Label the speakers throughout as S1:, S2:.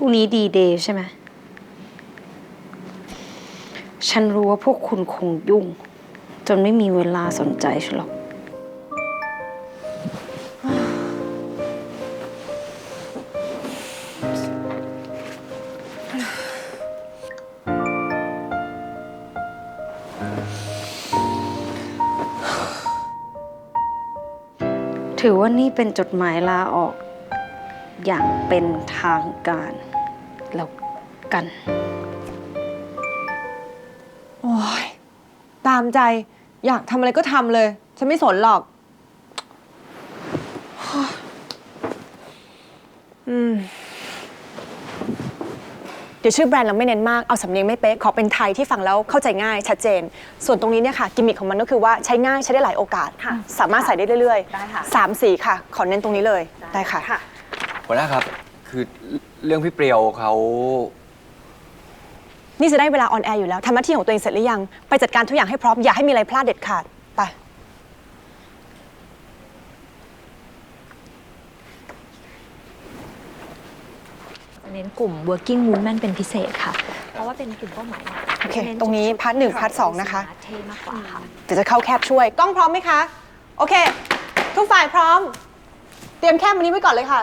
S1: พรุ่งนี้ดีเดย์ใช่ไหม ฉันรู้ว่าพวกคุณคงยุ่ง จนไม่มีเวลาสนใจฉันหรอก ถือว่านี่เป็นจดหมายลาออก อย่างเป็นทางการ แล้วกัน
S2: โอ้ยตามใจอยากทำอะไรก็ทำเลย ฉันไม่สนหรอก อืม
S3: เดี๋ยวชื่อแบรนด์เราไม่เน้นมาก เอาสำเนียงไม่เป๊ะ ขอเป็นไทยที่ฟังแล้วเข้าใจง่ายชัดเจน ส่วนตรงนี้เนี่ยค่ะ กิมมิคของมันก็คือว่าใช้ง่ายใช้ได้หลายโอกาส
S4: ค่ะ
S3: สามารถใส่ได้เรื่อย
S4: ได้ค่ะ
S3: สามสีค่ะ ขอเน้นตรงนี้เลย ได้ค่ะ
S4: ค่ะ
S5: หัวหน้าครับ คือเรื่องพี่เปรียวเขา
S3: นี่จะได้เวลาออนแอร์อยู่แล้วทำหน้าที่ของตัวเองเสร็จหรือยัง ไปจัดการทุกอย่างให้พร้อม อย่าให้มีอะไรพลาดเด็ดขาด ไป
S6: เน้นกลุ่ม working woman เป็นพิเศษค่ะ เพราะว่าเป็นกลุ่มเป้าหมายหลัก
S3: โอเค
S6: เน้
S3: ตรงนี้
S6: ชุด
S3: พาร์ทหนึ่ง
S6: ชุด
S3: พาร์ทสองนะคะ
S6: เท่มากกว่าค่ะ
S3: เดี๋ยวจะเข้าแคบช่วย กล้องพร้อมไหมคะ โอเค ทุกฝ่ายพร้อม เตรียมแคบวันนี้ไว้ก่อนเลยค่ะ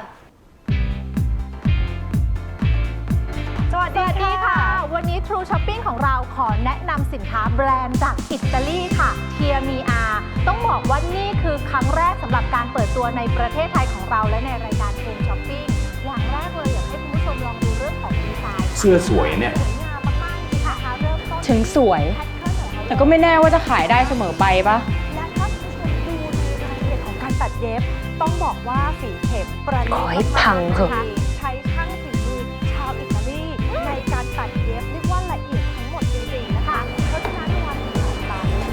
S7: สวัสดีค่ะ วันนี้ True Shopping ของเราขอแนะนำสินค้าแบรนด์จากอิตาลีค่ะเทียมีอาต้องบอกว่านี่คือครั้งแรกสำหรับการเปิดตัวในประเทศไทยของเราและในรายการ True Shopping อย่างแรกเลยอยากให้คุณผู้ชมลองดูเรื่องของดีไซน์
S8: เสื้อสวยเนี่ย
S7: สวยงามมากๆจริงๆนะคะเริ่มต้น
S9: ถึงสวย
S7: แพทเทิร์นของเขา
S9: แต่ก็ไม่แน่ว่าจะขายได้เสมอไปปะ
S7: และถ้าคุณผู้ชมดูในรายละเอียดของการตัดเย็บ ต้องบอกว่าฝีเข็มประณีต
S6: ขอให้พังเถอะ
S7: มากๆใช้ช่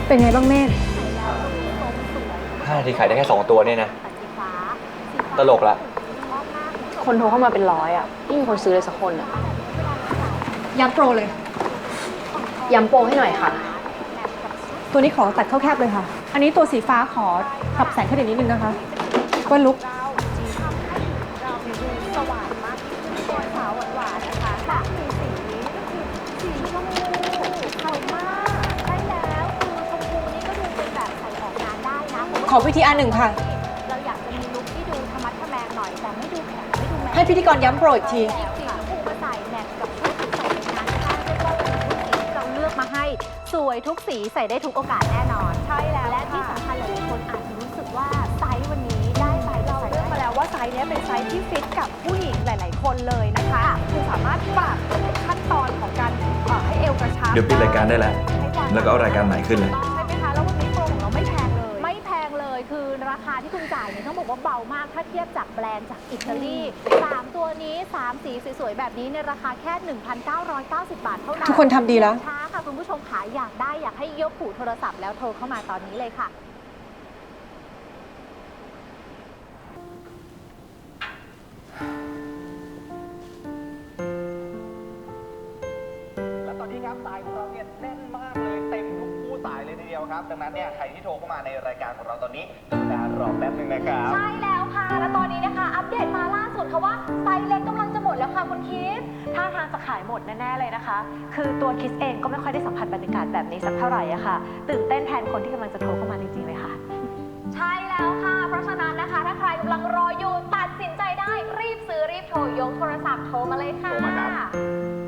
S7: เป็
S9: นไงบ้างเมธ
S7: แล้วก็มีทรงสวย
S5: ห้านาทีขายได้แค่สองตัวเนี่ยนะ
S7: ตัดสีฟ้าสีฟ้า
S5: ตลกละ
S7: ชอบมาก
S9: คนโทรเข้ามาเป็นร้อยอะไม่มีคนซื้อเลยสักคนอะ
S2: ย้ำโปรเลย
S9: ย้ำโปรให้หน่อยค่ะ
S2: ตัวนี้ขอตัดเข้าแคบเลยค่ะ อันนี้ตัวสีฟ้าขอปรับแสงขึ้นอีกนิดนึงนะคะว่าลุก
S7: ขอวิ
S2: ธีอันหนึ่งค่ะ
S7: เราอยากจะมีลุคที่ดูธรรมะทะแมงหน่อยแต่ไม่ดูแข็งไม่ดูแมน
S2: ให้พิธีกรย้ำโปรอีกที
S7: หยิบสีชมพูมาใส่แมทกับชุดที่ใส่ในงานข้างเรียกว่าเป็นชุดสีที่เราเลือกมาให้ สวยทุกสีใส่ได้ทุกโอกาสแน่นอน ใช่แล้วและที่สำคัญหลายๆคนอาจจะรู้สึกว่าไซส์วันนี้ได้ไซส์เราเลือกมาแล้วว่าไซส์เนี้ยเป็นไซส์ที่ฟิตกับผู้หญิงหลาย ๆ คนเลยนะคะคือสามารถปรับขั้นตอนของการเอ่อให้เอวกระชับ
S8: เดี๋ยวปิดรายการได้แล้ว
S7: ให้ว
S8: แล้วก็เอารายการใหม่ขึ้นเลย
S7: ใต้องบอกว่าเบามากถ้าเทียบจากแบรนด์จากอิตาลีสามตัวนี้ 3 สีสวยๆ แบบนี้ในราคาแค่ 1,990 บาทเท่านั้น
S2: ทุกคนทำดีแล้ว
S7: ช้าค่ะคุณผู้ชมขาอยากได้อยากให้ยกหูโทรศัพท์แล้วโทรเข้ามาตอนนี้เลยค่ะ
S10: และตอนนี้ครับสายของเราเนี่ยแน่นมาก ครับ ดังนั้นเนี่ยใครที่โทรเข้ามาในรายการของเราตอนนี้กรุณารอแป๊บนึงนะครับ
S7: ใช่แล้วค่ะ และตอนนี้นะคะ อัปเดตมาล่าสุดค่ะว่าไซส์เล็กกำลังจะหมดแล้วค่ะคุณคิด
S4: ท่าทางจะขายหมดแน่ๆเลยนะคะ คือตัวคิสเองก็ไม่ค่อยได้สัมผัสบรรยากาศแบบนี้สักเท่าไหร่อะค่ะ ตื่นเต้นแทนคนที่กำลังจะโทรเข้ามาจริงๆเลยค่ะ
S7: ใช่แล้วค่ะ เพราะฉะนั้นนะคะ ถ้าใครกำลังรออยู่ตัดสินใจได้รีบซื้อรีบโทรยกโทรศัพท์โทรมาเลยค่ะ
S10: โทรมาครับ